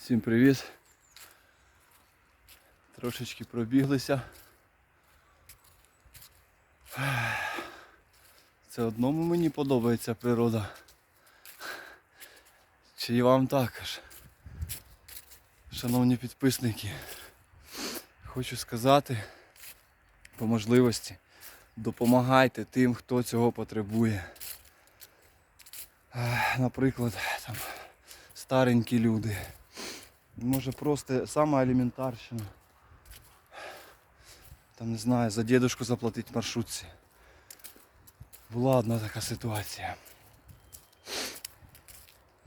Всім привіт. Трошечки пробіглися. Це одному мені подобається природа. Чи і вам також? Шановні підписники, хочу сказати по можливості допомагайте тим, хто цього потребує. Наприклад, там старенькі люди. Може просто саме елементарщина. Там не знаю, за дідушку заплатити маршрутці. Була одна така ситуація.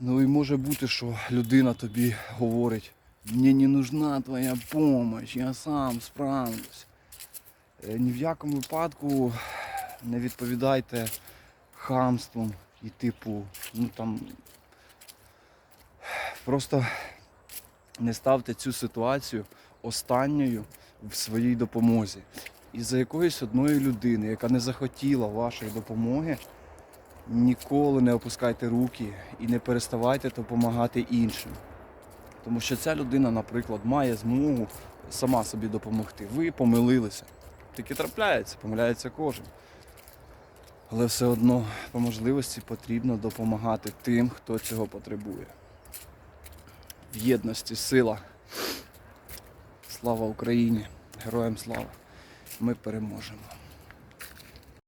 Ну і може бути, що людина тобі говорить, мені не нужна твоя допомога, я сам справлюсь. Е, Ні в якому випадку не відповідайте хамством і типу, ну там просто не ставте цю ситуацію останньою в своїй допомозі. І за якоїсь одної людини, яка не захотіла вашої допомоги, ніколи не опускайте руки і не переставайте допомагати іншим. Тому що ця людина, наприклад, має змогу сама собі допомогти. Ви помилилися. Таке трапляється, помиляється кожен. Але все одно по можливості потрібно допомагати тим, хто цього потребує. В єдності сила. Слава Україні! Героям слава! Ми переможемо.